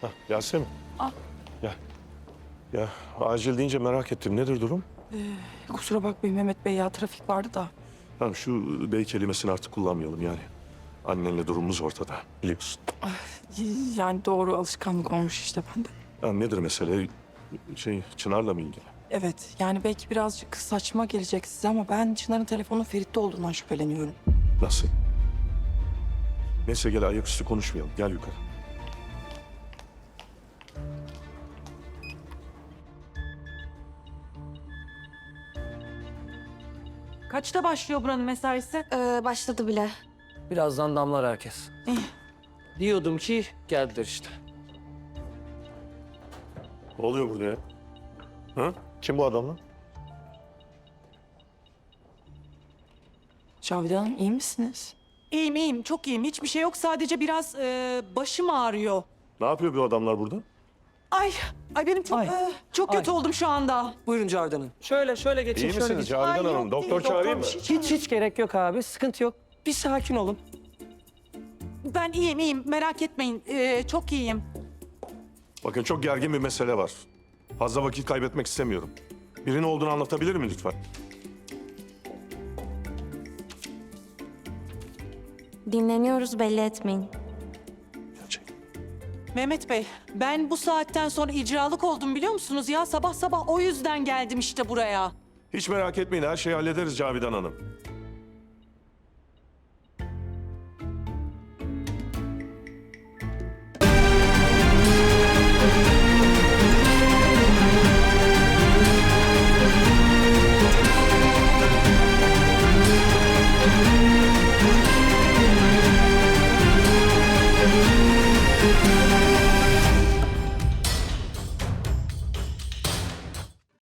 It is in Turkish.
Hah, Yasemin. Ah. Gel. Ya acil deyince merak ettim. Nedir durum? Kusura bakmayın Mehmet Bey ya trafik vardı da. Tamam şu bey kelimesini artık kullanmayalım yani. Annenle durumumuz ortada biliyorsun. Y- Yani doğru alışkanlık olmuş işte bende. Ya nedir mesele? Şey Çınar'la mı ilgili? Evet yani belki birazcık saçma gelecek size ama ben Çınar'ın telefonun Ferit'te olduğundan şüpheleniyorum. Nasıl? Neyse gel ayaküstü konuşmayalım. Gel yukarı. Kaçta başlıyor buranın mesaisi? Ee, başladı bile. Birazdan damlar herkes. Diyordum ki geldiler işte. Ne oluyor burada ya? Ha? Kim bu adamlar? Cavidan Hanım iyi misiniz? İyiyim iyiyim çok iyiyim. Hiçbir şey yok sadece biraz e, başım ağrıyor. Ne yapıyor bu adamlar burada? Ay ay benim çok Ay. e, çok kötü Ay. oldum şu anda. Buyurun Cavidan Hanım. Şöyle şöyle geçin. İyi şöyle misiniz geçin. Cavidan Ay, Hanım? yok Doktor değil, çağırayım mı? bir şey Hiç hiç gerek yok abi. Sıkıntı yok. Bir sakin olun. Ben iyiyim iyiyim merak etmeyin. E, çok iyiyim. Bakın çok gergin bir mesele var. Fazla vakit kaybetmek istemiyorum. Birinin olduğunu anlatabilir mi lütfen? Dinleniyoruz belli etmeyin. Mehmet Bey ben bu saatten sonra icralık oldum biliyor musunuz ya? Sabah sabah o yüzden geldim işte buraya. Hiç merak etmeyin her şeyi hallederiz Cavidan Hanım.